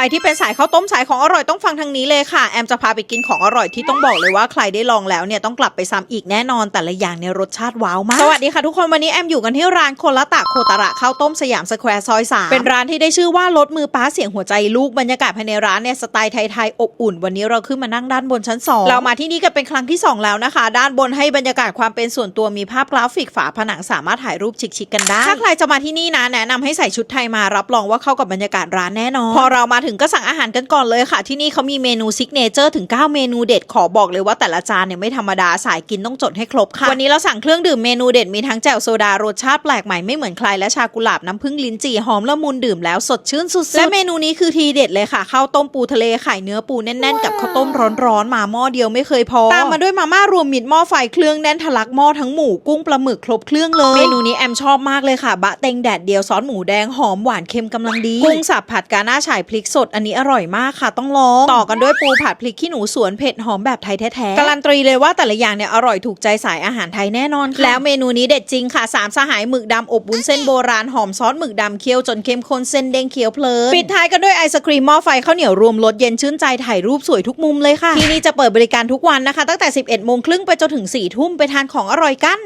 รที่เป็นสายข้าวต้มสายของอร่อยต้องฟังทางนี้เลยค่ะ แอมจะพาไปกินของอร่อยที่ต้องบอกเลยว่าใครได้ลองแล้วเนี่ยต้องกลับไปซ้ำอีกแน่นอนแต่ละอย่างเนี่ยรสชาติว้าวมาก สวัสดีค่ะทุกคนวันนี้แอมอยู่กันที่ร้านโคละตะโคตระข้าวต้มสยามสแควร์ซอยสามเป็นร้านที่ได้ชื่อว่ารถมือป้าเสียงหัวใจลูกบรรยากาศภายในร้านเนี่ยสไตล์ไทยๆอบอุ่น วันนี้เราขึ้นมานั่งด้านบนชั้นสองเรามาที่นี่กันเป็นครั้งที่สองแล้วนะคะ ด้านบนให้บรรยากาศความเป็นส่วนตัวมีภาพกราฟิกฝาผนังสามารถถ่ายรูปชิคๆกันได้ถ้าใครจะมาที่นี่นะแนะนำให้ใส่ชุดไทยมารับรองว่าเข้ากับบรรยากาศร้านแน่นอนพอเรามาถึงก็สั่งอาหารกันก่อนเลยค่ะ ที่นี่เขามีเมนูซิกเนเจอร์ถึง 9 เมนูเด็ดขอบอกเลยว่าแต่ละจานเนี่ยไม่ธรรมดาสายกินต้องจดให้ครบค่ะ วันนี้เราสั่งเครื่องดื่มเมนูเด็ดมีทั้งแจ่วโซดารสชาติแปลกใหม่ไม่เหมือนใครและชากุหลาบน้ำผึ้งลิ้นจี่หอมละมุนดื่มแล้วสดชื่นสุดๆและเมนูนี้คือทีเด็ดเลยค่ะข้าวต้มปูทะเลไข่เนื้อปูแน่นๆกับข้าวต้มร้อนๆมาหม้อเดียวไม่เคยพอตามมาด้วยมาม่ารวมมิตรหม้อไฟเครื่องแน่นทะลักหม้อทั้งหมูกุ้งปลาหมึกครบเครื่องเลยเมนูนี้แอมชอบมากเลยค่ะ บะเต็งแดดเดียวซอสหมูแดงหอมหวานเค็มกำลังดีกุ้งสับผัดกาหน้าฉ่ายพริกสดอันนี้อร่อยมากค่ะต้องลอง ต่อกันด้วยปูผัดพริกขี้หนูสวนเผ็ดหอมแบบไทยแท้ๆการันตีเลยว่าแต่ละอย่างเนี่ยอร่อยถูกใจสายอาหารไทยแน่นอนค่ะแล้วเมนูนี้เด็ดจริงค่ะสามสหายหมึกดำอบวุ้นเส้นโบราณหอมซอสหมึกดำเคี่ยวจนเข้มข้นเส้นเด้งเคี้ยวเพลินปิดท้ายกันด้วยไอศครีมหม้อไฟข้าวเหนียวรวมรสเย็นชื่นใจถ่ายรูปสวยทุกมุมเลยค่ะที่นี่จะเปิดบริการทุกวันนะคะ ตั้งแต่ 11โมงครึ่งไปจนถึง4ทุ่มไปทานของอร่อยกัน